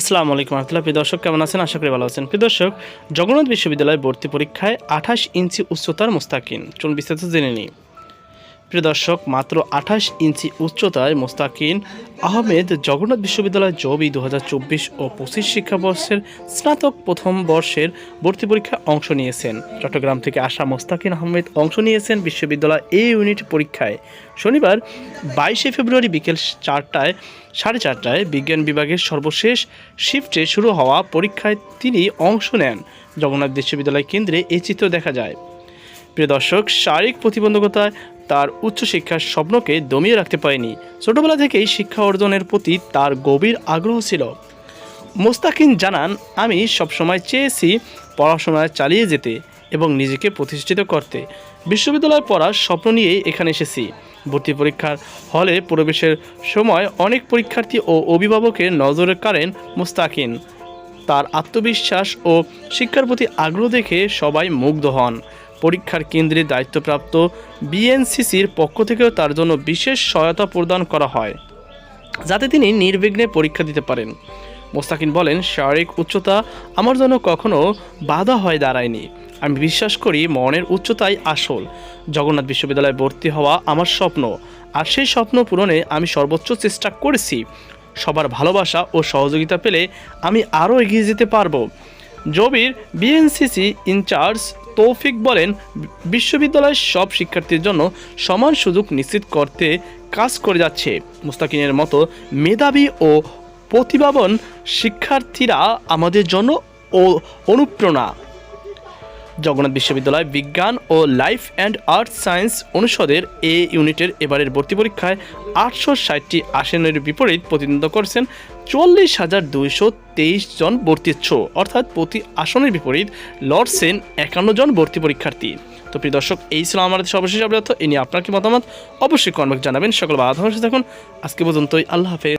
আসসালামু আলাইকুম রহমতুল্লাহ। প্রিয় দর্শক, কেমন আছেন? আশা করি ভালো আছেন। প্রিয় দর্শক, জগন্নাথ বিশ্ববিদ্যালয়ের ভর্তি পরীক্ষায় আঠাশ ইঞ্চি উচ্চতার মোস্তাকিন। চলুন বিস্তারিত জেনে নিই। প্রিয় দর্শক, মাত্র আঠাশ ইঞ্চি উচ্চতায় মোস্তাকিন আহমেদ জগন্নাথ বিশ্ববিদ্যালয় জবি দু হাজার চব্বিশ ও পঁচিশ শিক্ষাবর্ষের স্নাতক প্রথম বর্ষের ভর্তি পরীক্ষায় অংশ নিয়েছেন। চট্টগ্রাম থেকে আসা মোস্তাকিন আহমেদ অংশ নিয়েছেন বিশ্ববিদ্যালয় এ ইউনিট পরীক্ষায়। শনিবার, বাইশে ফেব্রুয়ারি বিকেল চারটায় সাড়ে চারটায় বিজ্ঞান বিভাগের সর্বশেষ শিফটে শুরু হওয়া পরীক্ষায় তিনি অংশ নেন। জগন্নাথ বিশ্ববিদ্যালয় কেন্দ্রে এই চিত্র দেখা যায়। প্রিয় দর্শক, শারীরিক প্রতিবন্ধকতায় তার উচ্চশিক্ষার স্বপ্নকে দমিয়ে রাখতে পারেনি। ছোটবেলা থেকেই শিক্ষা অর্জনের প্রতি তার গভীর আগ্রহ ছিল। মোস্তাকিন জানান, আমি সবসময় চেয়েছি পড়াশোনা চালিয়ে যেতে এবং নিজেকে প্রতিষ্ঠিত করতে। বিশ্ববিদ্যালয়ে পড়ার স্বপ্ন নিয়েই এখানে এসেছি। ভর্তি পরীক্ষার হলে প্রবেশের সময় অনেক পরীক্ষার্থী ও অভিভাবকের নজরে কাড়েন মোস্তাকিন। তার আত্মবিশ্বাস ও শিক্ষার প্রতি আগ্রহ দেখে সবাই মুগ্ধ হন। পরীক্ষার কেন্দ্রে দায়িত্বপ্রাপ্ত বিএনসিসির পক্ষ থেকেও তার জন্য বিশেষ সহায়তা প্রদান করা হয়, যাতে তিনি নির্বিঘ্নে পরীক্ষা দিতে পারেন। মোস্তাকিন বলেন, শারীরিক উচ্চতা আমার জন্য কখনো বাধা হয়ে দাঁড়ায়নি। আমি বিশ্বাস করি মনের উচ্চতাই আসল। জগন্নাথ বিশ্ববিদ্যালয়ে ভর্তি হওয়া আমার স্বপ্ন, আর সেই স্বপ্ন পূরণে আমি সর্বোচ্চ চেষ্টা করেছি। সবার ভালোবাসা ও সহযোগিতা পেলে আমি আরও এগিয়ে যেতে পারব। জবির বিএনসিসি ইনচার্জ তৌফিক বলেন, বিশ্ববিদ্যালয়ের সব শিক্ষার্থীর জন্য সমান সুযোগ নিশ্চিত করতে কাজ করে যাচ্ছে। মুস্তাকিনের মতো মেধাবী ও প্রতিভাবান শিক্ষার্থীরা আমাদের জন্য অনুপ্রেরণা। জগন্নাথ বিশ্ববিদ্যালয় বিজ্ঞান ও লাইফ অ্যান্ড আর্ট সায়েন্স অনুষদের এ ইউনিটের এবারের ভর্তি পরীক্ষায় আটশো ষাটটি আসনের বিপরীত প্রতিদ্বন্দ্ব করছেন চল্লিশ হাজার দুইশো তেইশ জন ভর্তিচ্ছ, অর্থাৎ প্রতি আসনের বিপরীত লড়ছেন একান্ন জন ভর্তি পরীক্ষার্থী। তো প্রিয় দর্শক, এই ছিল আমাদের সর্বশেষ আপডেট। এ নিয়ে আপনার কি মতামত? অবশ্যই কনভার্ট জানাবেন। সকল বাধা থাকুন। আজকে পর্যন্তই, আল্লাহ হাফেজ।